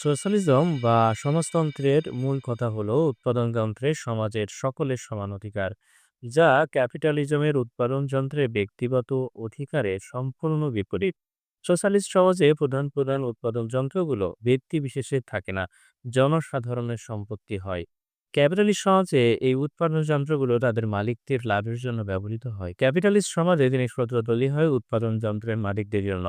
Socialism বা সমাজতন্ত্রের মূল কথা হলো উৎপাদনতন্ত্রে সমাজের সকলের সমান অধিকার, যা ক্যাপিটালিজমের উৎপাদন যন্ত্রে ব্যক্তিগত অধিকারের সম্পূর্ণ বিপরীত। সোশ্যালিস্ট সমাজে প্রধান প্রধান উৎপাদন যন্ত্রগুলো ব্যক্তি বিশেষে থাকে না, জনসাধারণের সম্পত্তি হয়। ক্যাপিটালিস্ট সমাজে এই উৎপাদন যন্ত্রগুলো তাদের মালিকদের লাভের জন্য ব্যবহৃত হয়। ক্যাপিটালিস্ট সমাজে জিনিসপত্র তৈরি হয় উৎপাদন যন্ত্রের মালিকদের জন্য।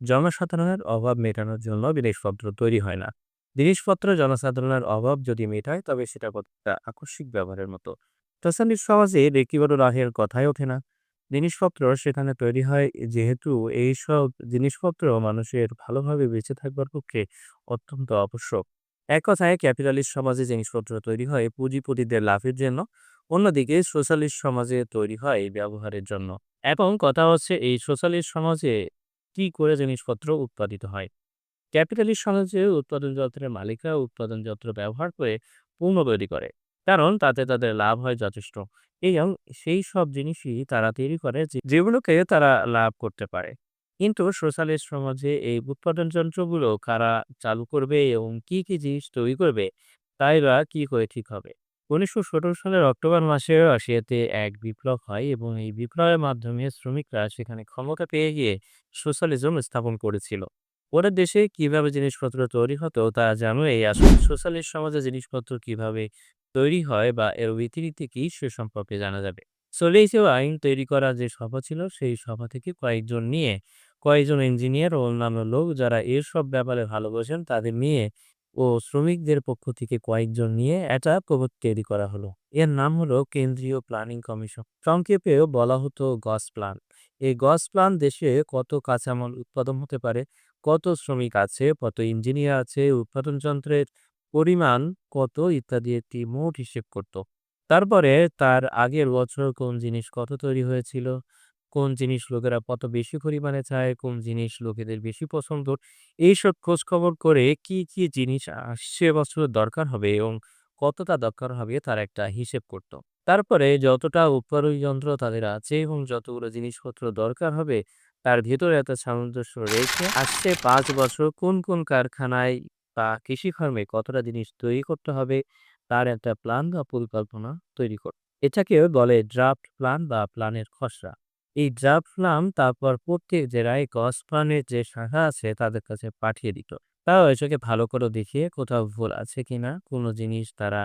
জনসাধারণের অভাব মেটানোর জন্য জিনিসপত্র তৈরি হয় না। জিনিসপত্র জনসাধারণের অভাব যদি মেটায়, তবে সেটা কতটা আকস্মিক ব্যবহারের মতো? তাছাড়া সমাজে ব্যক্তিগত লাভের কথাই ওঠে না। জিনিসপত্র সেখানে তৈরি হয় যেহেতু এইসব জিনিসপত্র মানুষের ভালোভাবে বেঁচে থাকবার পক্ষে অত্যন্ত আবশ্যক। এক কথায় ক্যাপিটালিস্ট সমাজে জিনিসপত্র তৈরি হয় পুঁজিপতিদের লাভের জন্য, অন্যদিকে সোশ্যালিস্ট সমাজে তৈরি হয় ব্যবহারের জন্য। এবং কথা হচ্ছে এই সোশ্যালিস্ট সমাজে কি করে জিনিসপত্র উৎপাদিত হয়? ক্যাপিটালিস্ট সমাজে উৎপাদন যন্ত্রের মালিকরা উৎপাদন যন্ত্র ব্যবহার করে পণ্য তৈরি করে, কারণ তাতে তাদের লাভ হয় যথেষ্ট। এবং সেই সব জিনিসই তারা তৈরি করে যেগুলোকে তারা লাভ করতে পারে। কিন্তু সোশ্যালিস্ট সমাজে এই উৎপাদন যন্ত্রগুলো কারা চালু করবে এবং কি কি জিনিস তৈরি করবে, তাই বা কি করে ঠিক হবে? উনিশশো সতেরো সালের অক্টোবর মাসে রাশিয়াতে এক বিপ্লব হয় এবং এই বিপ্লবের মাধ্যমে শ্রমিকরা সেখানে ক্ষমতা পেয়ে গিয়ে সোশ্যালিজম স্থাপন করেছিল। ওদের দেশে কীভাবে জিনিসপত্র তৈরি হতো তা জানো? এই আসলে সোশ্যালিস্ট সমাজে জিনিসপত্র কীভাবে তৈরি হয় বা এর রীতিনীতি কি সে সম্পর্কে জানা যাবে। সোলিসিও আইন তৈরি করা যে সভা ছিল, সেই সভা থেকে কয়েকজন নিয়ে, কয়েকজন ইঞ্জিনিয়ার ও অন্যান্য লোক যারা এসব ব্যাপারে ভালো বোঝেন তাদের নিয়ে ও শ্রমিকদের পক্ষ থেকে কয়েকজন নিয়ে একটা প্রবোধ তৈরি করা হলো। এর নাম হলো কেন্দ্রীয় প্ল্যানিং কমিশন। সংক্ষেপেও বলা হতো গস প্ল্যান। এই গস প্ল্যান দেশে কত কাঁচামাল উৎপাদন হতে পারে, কত শ্রমিক আছে, কত ইঞ্জিনিয়ার আছে, উৎপাদন যন্ত্রের পরিমাণ কত ইত্যাদি একটি মোট হিসেব করত। তারপরে তার আগের বছর কোন জিনিস কত তৈরি হয়েছিল? কোন জিনিস লোকেরা কত বেশি পরিমাণে চায়, কোন জিনিস লোকেদের বেশি পছন্দ, এইসব খোঁজ খবর করে কি কি জিনিস আসছে বছর দরকার হবে এবং কতটা দরকার হবে তার একটা হিসেব করত। তারপরে যতটা উৎপাদন যন্ত্র তাদের আছে এবং যতগুলো জিনিসপত্র দরকার হবে, তার ভেতরে একটা সামঞ্জস্য রয়েছে আসছে পাঁচ বছর কোন কোন কারখানায় বা কৃষি ফার্মে কতটা জিনিস তৈরি করতে হবে, তার একটা প্ল্যান বা পরিকল্পনা তৈরি করত এটাকে বলে ড্রাফট প্ল্যান বা প্ল্যানের খসড়া। এই প্ল্যান তারপর প্রত্যেক জেলায় গস প্ল্যানের যে শাখা আছে তাদের কাছে পাঠিয়ে দিত। তারা এটাকে ভালো করে দেখিয়ে কোথাও ভুল আছে কিনা কোনো জিনিস তারা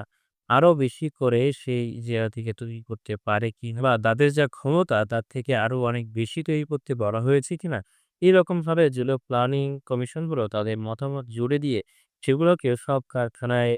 আরও বেশি করে সেই জেলা থেকে তৈরি করতে পারে কিনা বা তাদের যা ক্ষমতা তার থেকে আরও অনেক বেশি তৈরি করতে বলা হয়েছে কিনা এরকম ভাবে যেগুলো প্ল্যানিং কমিশনগুলো তাদের মতামত জুড়ে দিয়ে সেগুলোকে সব কারখানায়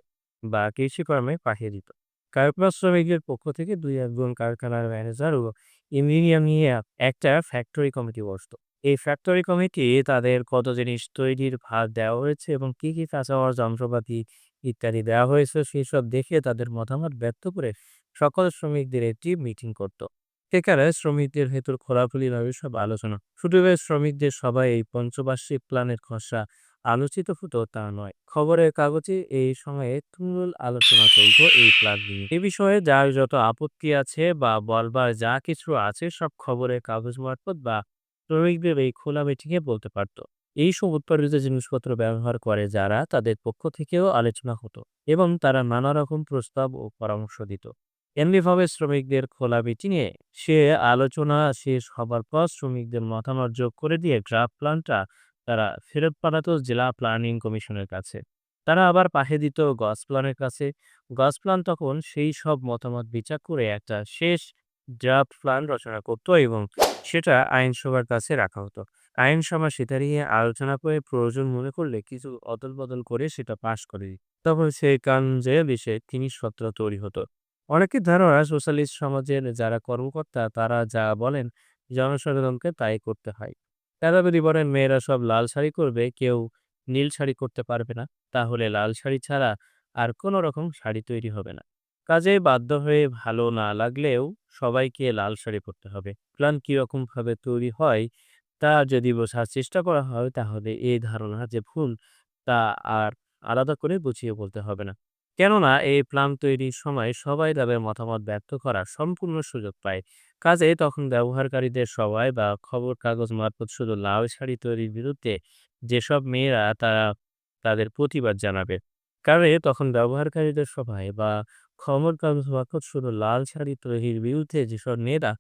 বা কৃষি ফার্মে পাঠিয়ে দিত। কারখানা শ্রমিকদের পক্ষ থেকে দুই একজন কারখানার ম্যানেজার ও ইঞ্জিনিয়ার নিয়ে একটা ফ্যাক্টরি কমিটি বসতো। এই ফ্যাক্টরি কমিটি তাদের কত জিনিস তৈরির ভার দেওয়া হয়েছে এবং কি কি কাঁচামাল, যন্ত্রপাতি ইত্যাদি দেওয়া হয়েছে সেই সব দেখে তাদের মতামত ব্যক্ত করে সকল শ্রমিকদের একটি মিটিং করত। সেখানে শ্রমিকদের ভেতর খোলাখুলিভাবে সব আলোচনা। শুধু শ্রমিকদের সবাই এই পঞ্চবার্ষিক প্ল্যানের খসড়া আলোচিত হতো তা নয়। খবরের কাগজে এই সময়ে তুমুল আলোচনা চলতো এই প্ল্যান নিয়ে। এ বিষয়ে যার যত আপত্তি আছে বা বলবার যা কিছু আছে সব খবরের কাগজ মারফত বা শ্রমিকদের এই খোলা মিটিংয়ে বলতে পারতো। এইসব উৎপাদিত জিনিসপত্র ব্যবহার করে যারা তাদের পক্ষ থেকেও আলোচনা হতো এবং তারা নানা রকম প্রস্তাব ও পরামর্শ দিত। এমনিভাবে শ্রমিকদের খোলা মিটিংয়ে সে আলোচনা শেষ হবার পর শ্রমিকদের মতামত যোগ করে দিয়ে ড্রাফট প্ল্যানটা তারা ফেরত পাঠাতো জেলা প্ল্যানিং কমিশনের কাছে। তারা আবার পাঠিয়ে দিত গস প্ল্যানের কাছে। গস প্ল্যান তখন সেই সব মতামত বিচার করে একটা শেষ ড্রাফট প্ল্যান রচনা করত এবং সেটা আইনসভার কাছে রাখা হতো। আইনসভা সেটা নিয়ে আলোচনা করে প্রয়োজন মনে করলে কিছু অদল বদল করে সেটা পাশ করে দিত। তখন সেই কাঞ্জে বিষয়ে জিনিসপত্র তৈরি হতো। অনেকের ধারণা সোশ্যালিস্ট সমাজের যারা কর্মকর্তা তারা যা বলেন জনসাধারণকে তাই করতে হয়। তারা যদি বলেন মেয়েরা সব লাল শাড়ি করবে, কেউ নীল শাড়ি করতে পারবে না। তাহলে লাল শাড়ি ছাড়া আর কোনো রকম শাড়ি তৈরি হবে না। কাজে বাধ্য হয়ে ভালো না লাগলেও সবাইকে লাল শাড়ি পরতে হবে। প্ল্যান কীরকম ভাবে তৈরি হয়, তা যদি বোঝার চেষ্টা করা হয়, তাহলে এই ধারণা যে ভুল, তা আর আলাদা করে বুঝিয়ে বলতে হবে না। কেননা এই প্ল্যান তৈরির সময় সবাই তাদের মতামত ব্যক্ত করার সম্পূর্ণ সুযোগ পায়। কাজে তখন ব্যবহারকারীদের সবাই বা খবর কাগজ মারফত শুধু লাল শাড়ি তৈরির বিরুদ্ধে যেসব মেয়েরা তারা তাদের প্রতিবাদ জানাবে। কারণ তখন ব্যবহারকারীদের সভায় বা খবর কাগজ মারফত শুধু লাল শাড়ি তৈরির বিরুদ্ধে যেসব নেতা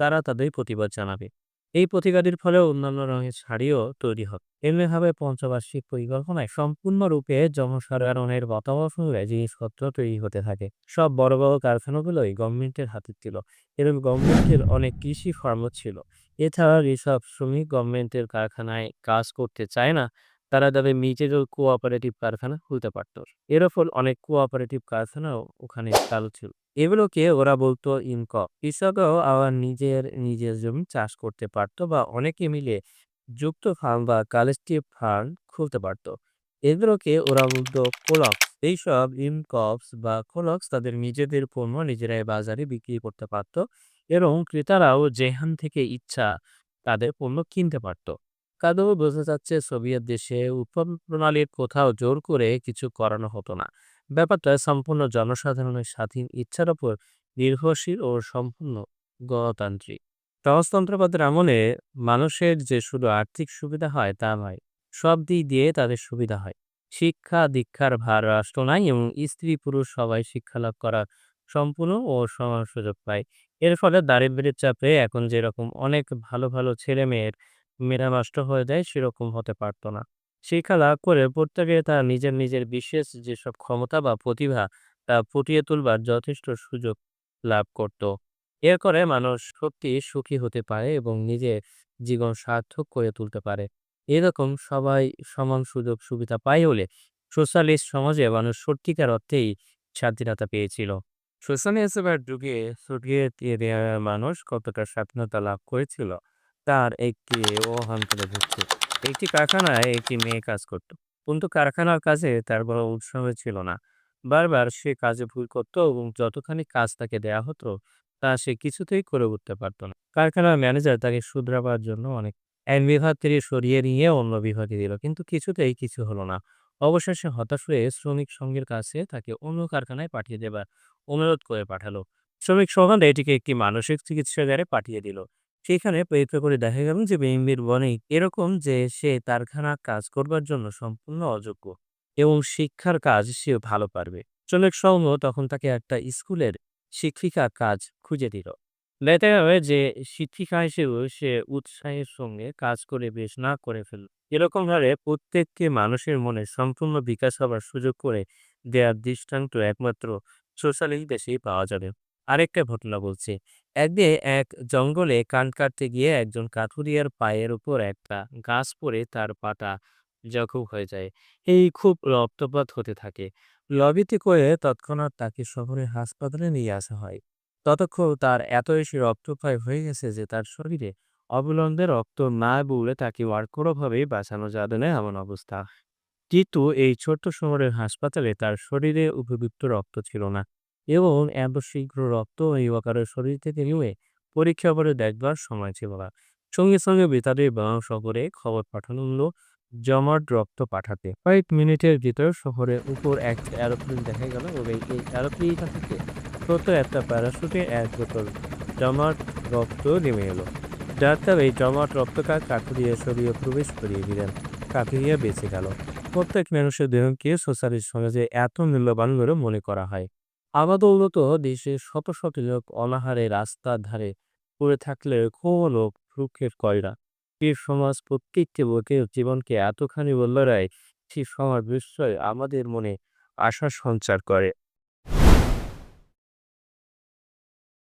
তারা তাদের প্রতিবাদ জানাবে। এই প্রতিবাদের ফলে অন্যান্য রঙের শাড়িও তৈরি হবে এমনিভাবে পঞ্চবার্ষিক পরিকল্পনায় সম্পূর্ণরূপে জনসাধারণের মতামত অনুযায়ী জিনিসপত্র তৈরি হতে থাকে। সব বড় বড় কারখানাগুলোই গভর্নমেন্টের হাতে ছিল। এবং গভর্নমেন্টের অনেক কৃষি ফার্মও ছিল। এছাড়া যেসব শ্রমিক গভর্নমেন্টের কারখানায় কাজ করতে চায় না, তারা তাদের নিজেদের কোঅপারেটিভ কারখানা খুলতে পারত। এর ফল অনেক কোঅপারেটিভ কারখানাও ওখানে চালু ছিল। এগুলোকে ওরা বলতো ইনক। কৃষকও আবার নিজের নিজের জমি চাষ করতে পারতো বা অনেকে মিলে যুক্ত ফার্ম বা কালেকটিভ ফার্ম খুলতে পারতো। এগুলোকে ওরা বলতো কোলক্স এইসব ইনকপস বা কোলক্স তাদের নিজেদের পণ্য নিজেরাই বাজারে বিক্রি করতে পারতো এবং ক্রেতারাও যেখান থেকে ইচ্ছা তাদের পণ্য কিনতে পারতো। কাজেও বোঝা যাচ্ছে সোভিয়েত দেশে উৎপাদন প্রণালীর কোথাও জোর করে কিছু করানো হতো না। ব্যাপারটা সম্পূর্ণ জনসাধারণের স্বাধীন ইচ্ছার উপর নির্ভরশীল ও সম্পূর্ণ গণতান্ত্রিক। সমাজতন্ত্রবাদের আমলে মানুষের যে শুধু আর্থিক সুবিধা হয় তা নয়, সব দিক দিয়ে তাদের সুবিধা হয়। শিক্ষা, দীক্ষার ভার রাষ্ট্র নাই এবং স্ত্রী, পুরুষ সবাই শিক্ষা লাভ করার সম্পূর্ণ ও সমান সুযোগ পায়। এর ফলে দারিদ্র্যের চাপে এখন যেরকম অনেক ভালো ভালো ছেলে মেয়ের মেধা নষ্ট হয়ে যায়, সেরকম হতে পারতো না। শিক্ষা লাভ করে প্রত্যেকে তার নিজের নিজের বিশেষ যেসব ক্ষমতা বা প্রতিভা, তা ফুটিয়ে তুলবার যথেষ্ট সুযোগ লাভ করত। এর করে মানুষ সত্যি সুখী হতে পারে এবং নিজের জীবন সার্থক করে তুলতে পারে। এরকম সবাই সমান সুযোগ সুবিধা পায় হলে সোশ্যালিস্ট সমাজে মানুষ সত্যিকার অর্থেই স্বাধীনতা পেয়েছিল। সোশ্যালিজমের যুগে সোভিয়েত এরিয়ার মানুষ কতটা স্বাধীনতা লাভ করেছিল, তার একটি অন্তর্ভুক্ত একটি কারখানায় একটি মেয়ে কাজ করত। কিন্তু কারখানার কাজে তার বড় উৎসাহ ছিল না। বারবার সে কাজে ভুল করত এবং যতখানি কাজ তাকে দেয়া হতো, তা সে কিছুতেই করে উঠতে পারতো না। কারখানার ম্যানেজার তাকে শুধরাবার জন্য অনেক এক বিভাগ থেকে সরিয়ে নিয়ে অন্য বিভাগে দিল, কিন্তু কিছুতেই কিছু হলো না। অবশেষে হতাশ হয়ে শ্রমিক সংঘের কাছে তাকে অন্য কারখানায় পাঠিয়ে দেবার অনুরোধ করে পাঠালো। শ্রমিক সংঘ এটিকে একটি মানসিক চিকিৎসাগারে পাঠিয়ে দিল। সেখানে পরীক্ষা করে দেখা গেল যে বেইম্বির বণিক এরকম যে সে কারখানা কাজ করবার জন্য সম্পূর্ণ অযোগ্য এবং শিক্ষার কাজ সে ভালো পারবে। শ্রমিক সংঘ তখন তাকে একটা স্কুলের শিক্ষিকা কাজ খুঁজে দিল। দেখা যাবে যে শিক্ষিকা হিসেবেও সে উৎসাহের সঙ্গে কাজ করে বেশ না করে ফেলল। এরকম ভাবে প্রত্যেককে মানুষের মনে সম্পূর্ণ বিকাশ হবার সুযোগ করে দেয়ার দৃষ্টান্ত একমাত্র সোশ্যালিস্ট দেশেই পাওয়া যাবে। আরেকটা ঘটনা বলছি। একদিন এক জঙ্গলে কান কাটতে গিয়ে একজন কাঠুরিয়ার পায়ের উপর একটা গাছ পড়ে তার পাটা জখম হয়ে যায়। এই খুব রক্তপাত হতে থাকে। লবিতে করে তৎক্ষণাৎ তাকে শহরের হাসপাতালে নিয়ে আসা হয়। ততক্ষণ তার এত বেশি রক্তক্ষয় হয়ে গেছে যে তার শরীরে অবিলম্বে রক্ত না বলে তাকে আর কোনোভাবেই বাঁচানো যাবে না এমন অবস্থা। কিন্তু এই ছোট্ট শহরের হাসপাতালে তার শরীরে উপযুক্ত রক্ত ছিল না। এবং এত শীঘ্র রক্ত এই ওয়াকারের শরীর থেকে নিয়ে পরীক্ষা করে দেখবার সময় ছিল না। সঙ্গে সঙ্গে বেতারের বাংলা শহরে খবর পাঠানো হলো জমাট রক্ত পাঠাতে। কয়েক মিনিটের ভিতর শহরের উপর এক অ্যারোপ্লেন দেখা গেল এবং এই এরোপ্লেনটা থেকে ছোট একটা প্যারাশুটে এক বোতল জমাট রক্ত নেমে এলো। ডাক্তার এই জমাট রক্তটা কাকুরিয়া শরীরে প্রবেশ করিয়ে দিলেন। কাকুরিয়া বেঁচে গেল। প্রত্যেক মানুষের দেহকে সোশ্যালিস্ট সমাজে এত মূল্যবান বলে মনে করা হয়। আবাদৌলত দেশে শত শত লোক অনাহারে রাস্তার ধারে পড়ে থাকলে কোনো লোক ভ্রুক্ষেপ করে না। পীর সমাজ প্রত্যেকটি লোকের জীবনকে এতখানি বললে সে সমাজ বিস্ময় আমাদের মনে আশা সঞ্চার করে।